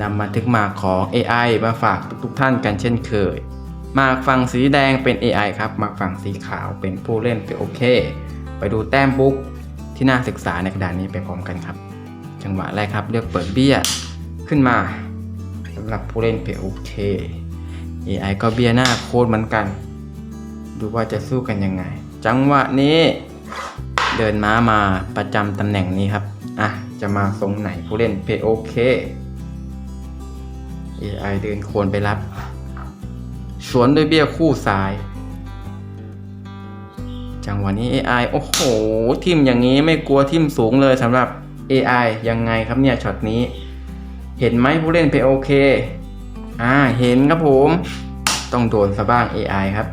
นำบันทึกมาของ AI มาฝากทุกๆท่านกันเช่นเคย มาฝั่งสีแดงเป็น AI ครับมาฝั่งสีขาวเป็นผู้เล่นเป็นโอเค ไปดูแต้มบุ๊กที่น่าศึกษาในกระดานนี้ไปพร้อมกันครับ จังหวะแรกครับเลือกเปิดเบี้ยขึ้นมาสำหรับผู้เล่นเพโอเค AI ก็เบี้ยหน้าโคตรเหมือนกัน ดูว่าจะสู้กันยังไง จังหวะนี้เดินม้ามาประจำตำแหน่งนี้ครับ อะ จะมาทรงไหนผู้เล่นเพโอเค AI เดินโคนไปรับ สวนด้วยเบี้ยคู่ซ้าย จังหวะนี้ AI โอ้โห ทิมอย่างนี้ไม่กลัวทิมสูงเลยสำหรับ AI ยังไงครับเนี่ยช็อตนี้ เห็นไหมผู้เล่นเพโอเค อ่า เห็นครับผม ต้องโดนซะบ้าง AI ครับ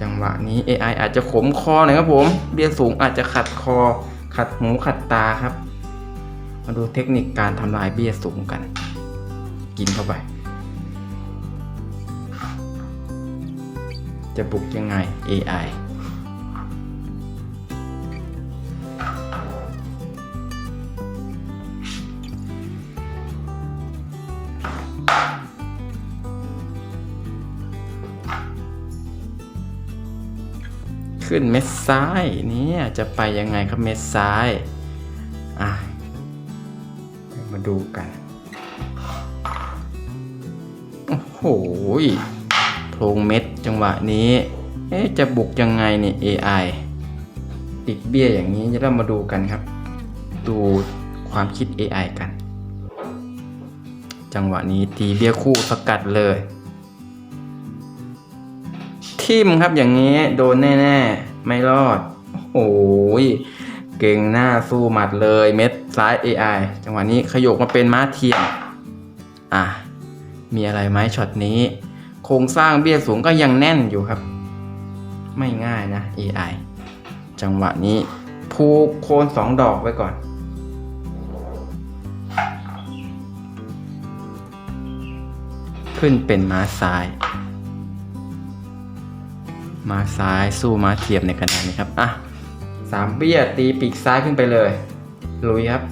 จังหวะนี้ AI อาจจะขมคอหน่อยครับผม เบี้ยสูงอาจจะขัดคอ ขัดหูขัดตาครับ มาดูเทคนิคการทำลายเบี้ยสูงกัน กินเข้าไป จะบุกยังไง AI ขึ้นเม็ดซ้ายเนี่ยจะไปยังไงครับเม็ดซ้าย อะ มาดูกัน ยโพรงเม็ดจังหวะนี้เอ๊ะจะบุกยังไงเนี่ย AI ติดเบี้ยอย่างนี้จะเรามาดูกันครับ ดูความคิด AI กัน จังหวะนี้ตีเบี้ยคู่สกัดเลย ทิมครับอย่างนี้โดนแน่ ๆ ไม่รอด โอ้ยเก่งหน้าสู้หมัดเลยเม็ดซ้าย AI จังหวะนี้ขยกมาเป็นม้าเทียมอะ มีอะไรไหมช็อตนี้ โครงสร้างเบี้ยสูงก็ยังแน่นอยู่ครับ ไม่ง่ายนะ AI จังหวะนี้ผูกโคนสองดอกไว้ก่อน ขึ้นเป็นม้าซ้าย ม้าซ้ายสู้ม้าเทียบในกระดานนี้ครับ อะสามเบี้ยตีปีกซ้ายขึ้นไปเลย ลุยครับ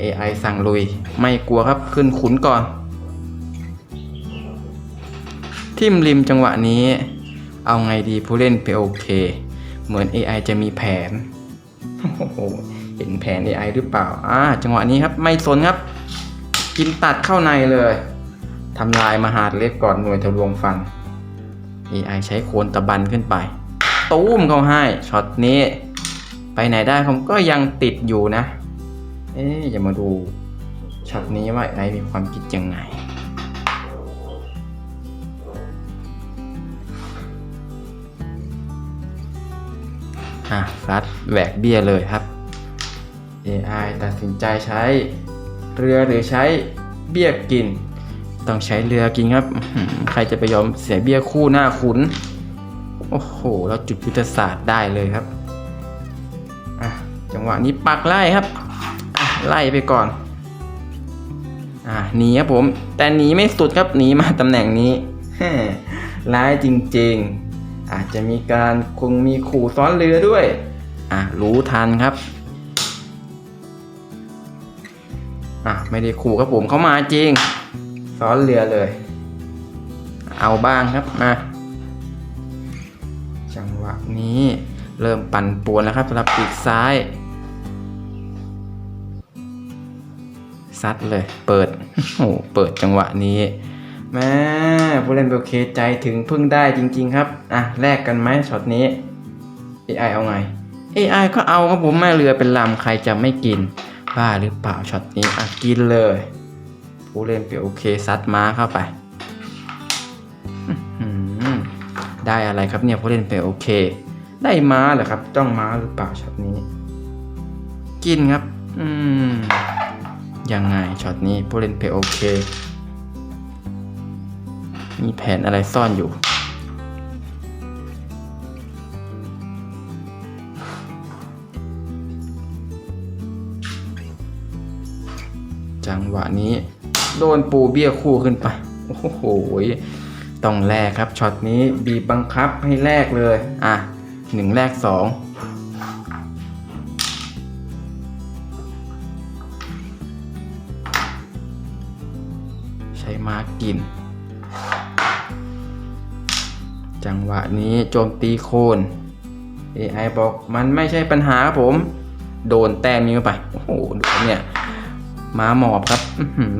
AI สั่งลุย ไม่กลัวครับขึ้นขุนก่อน ทิมริมจังหวะนี้ เอาไงดีผู้เล่นไปโอเค เหมือน AI จะมีแผนโอ้โหเห็นแผน AI หรือเปล่าอ่าจังหวะนี้ครับไม่สนครับ กินตัดเข้าในเลยทำลายมหาดเล็กก่อนหน่วยทะลวงฟัน AI ใช้โคนตะบันขึ้นไป ตูมเขาให้ช็อตนี้ ไปไหนได้ผมก็ยังติดอยู่นะ เอ๊ะอย่ามาดูช็อตนี้ว่าไอมีความคิดยังไง อะซัดแหวกเบี้ยเลยครับ AI ตัดสินใจใช้เรือหรือใช้เบี้ยกิน ต้องใช้เรือกินครับ ใครจะไปยอมเสียเบี้ยคู่หน้าขุน โอ้โห แล้วจุดยุทธศาสตร์ได้เลยครับ อะ จังหวะนี้ปักไล่ครับ อะ ไล่ไปก่อน อะ หนีครับผม แต่หนีไม่สุดครับ หนีมาตำแหน่งนี้ร้ายจริง ๆ อาจจะมีการคงมีขู่ซ้อนเรือด้วย อะรู้ทันครับ อะไม่ได้ขู่ครับผมเขามาจริง ซ้อนเรือเลย เอาบ้างครับมาจังหวะนี้เริ่มปั่นป่วนแล้วครับสำหรับปีกซ้ายซัดเลย เปิดโอ้เปิดจังหวะนี้ แม่ผู้เล่นโอเคใจถึงพึ่งได้จริง ๆ ครับ อะแลกกันไหมช็อตนี้ AI เอาไง AI ก็เอาครับผมแม่เรือเป็นลำใครจะไม่กิน บ้าหรือเปล่าช็อตนี้อะกินเลย ผู้เล่นเปียโอเคซัดม้าเข้าไปได้อะไรครับเนี่ยผู้เล่นเปียโอเค ได้ม้าเหรอครับ จ้องม้าหรือเปล่าช็อตนี้ กินครับ อืมยังไงช็อตนี้ผู้เล่นเปียโอเค มีแผนอะไรซ่อนอยู่จังหวะนี้ โดนปูเบี้ยคู่ขึ้นไป โอ้โห ต้องแลกครับช็อตนี้บีบบังคับให้แลกเลย อะหนึ่งแลกสองใช้มากิน จังหวะนี้โจมตีโคน AI บอกมันไม่ใช่ปัญหาครับผม โดนแต้มนี้ไป โอ้โห ดูเนี่ยม้าหมอบครับ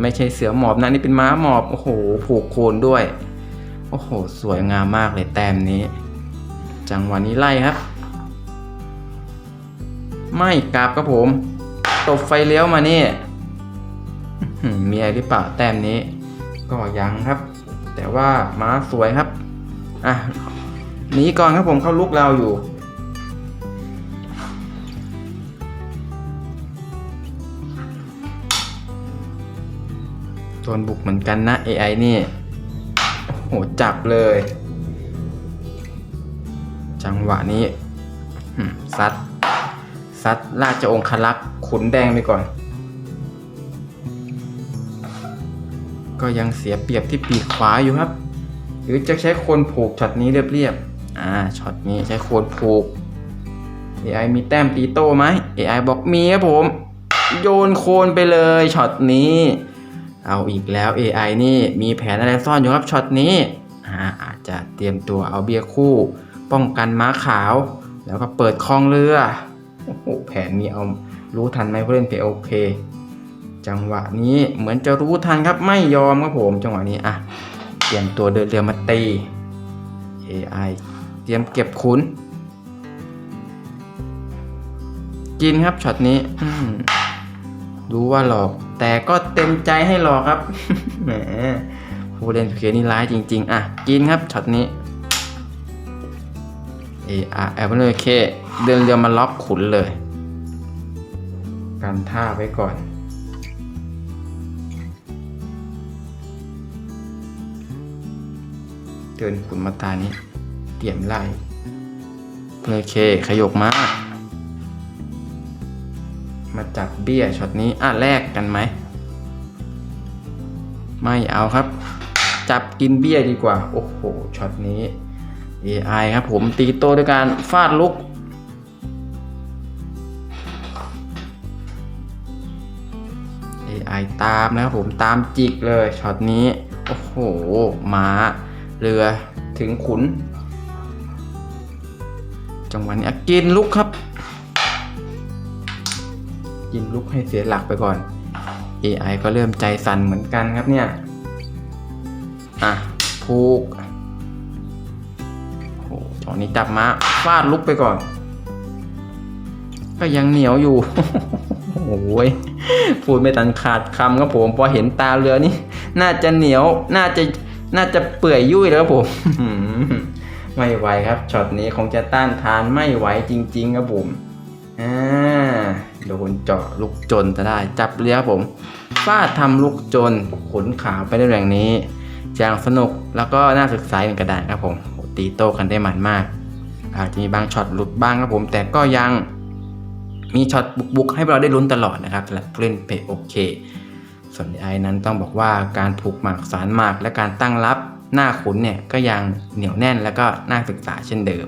ไม่ใช่เสือหมอบนะนี่เป็นม้าหมอบ โอ้โห ผูกโคนด้วย โอ้โห สวยงามมากเลยแต้มนี้ จังหวะนี้ไล่ครับ ไม่กลับครับผม ตบไฟเลี้ยวมานี่มีอะไรหรือเปล่าแต้มนี้ ก็ยังครับ แต่ว่าม้าสวยครับ อะหนีก่อนครับผมเข้าลุกเราอยู่ โดนบุกเหมือนกันนะ AI นี่ โห จับเลย จังหวะนี้ซัด ซัดราชองคลักษ์ขุนแดงไปก่อน ก็ยังเสียเปรียบที่ปีกขวาอยู่ครับ รือจะใช้โคนผูกช็อตนี้เรียบๆ อ่า ช็อตนี้ใช้โคนผูก AI มีแต้มตีโต้ไหม AI บอกมีครับผม โยนโคนไปเลยช็อตนี้ เอาอีกแล้ว AI นี่มีแผนอะไรซ่อนอยู่ครับช็อตนี้ อ่า อาจจะเตรียมตัวเอาเบียร์คู่ ป้องกันม้าขาว แล้วก็เปิดคลองเรือ โอ้โห แผนนี้เอารู้ทันไหมผู้เล่นเพโอเค จังหวะนี้เหมือนจะรู้ทันครับไม่ยอมครับผม จังหวะนี้ อะ เตรียมตัวเดินเรือมาตี AI เตรียมเก็บขุน กินครับช็อตนี้รู้ว่าหลอก แต่ก็เต็มใจให้หลอกครับ แหมผู้เล่นเพนี่ร้ายจริง ๆ อะ กินครับช็อตนี้เออแอบเลยเคเดินเรือมาล็อกขุนเลย กันท่าไว้ก่อน เดินขุนมาตานี้ เตรียมไล่โอเคขยกมามาจับเบี้ยช็อตนี้อะแลกกันไหม ไม่เอาครับ จับกินเบี้ยดีกว่า โอ้โหช็อตนี้ AI ครับผมตีโต้ด้วยการฟาดลุก AI ตามนะครับผมตามจิกเลยช็อตนี้ โอ้โหม้า เรือถึงขุน จังหวะนี้กินลุกครับ กินลุกให้เสียหลักไปก่อน AI ก็เริ่มใจสั่นเหมือนกันครับเนี่ย อะผูกโอ้โหจอนี้จับมาฟาดลุกไปก่อน ก็ยังเหนียวอยู่ โอ้ยพูดไม่ตันขาดคำครับผม พอเห็นตาเรือนี่ น่าจะเหนียว น่าจะ น่าจะเปื่อยยุ่ยแล้วผม ไม่ไหวครับช็อตนี้คงจะต้านทานไม่ไหวจริง ๆ ครับผมอ่าโดนเจาะลูกจนจะได้จับเรือครับผมฟาดทำลูกจนขนขาวไปได้แรงนี้อย่างสนุกแล้วก็น่าศึกษาเป็นกระดานครับผมตีโต้กันได้มันมาก อาจจะมีบางช็อตหลุดบ้างครับผม แต่ก็ยังมีช็อตบุกๆให้เราได้ลุ้นตลอดนะครับสำหรับผู้เล่นเพย์โอเค ส่วนไอ้นั้นต้องบอกว่าการผูกหมากสารหมาก และการตั้งรับหน้าขุนเนี่ยก็ยังเหนียวแน่นแล้วก็น่าศึกษาเช่นเดิม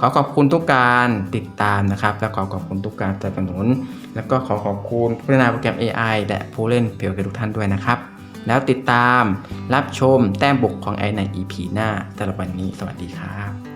ขอขอบคุณทุกการติดตามนะครับ และขอขอบคุณทุกการสนับสนุน แล้วก็ขอขอบคุณผู้พัฒนาโปรแกรม AI และผู้เล่นเพียวทุกท่านด้วยนะครับ แล้วติดตามรับชมแต้มบุกของไอใน EP หน้าสำหรับวันนี้สวัสดีครับ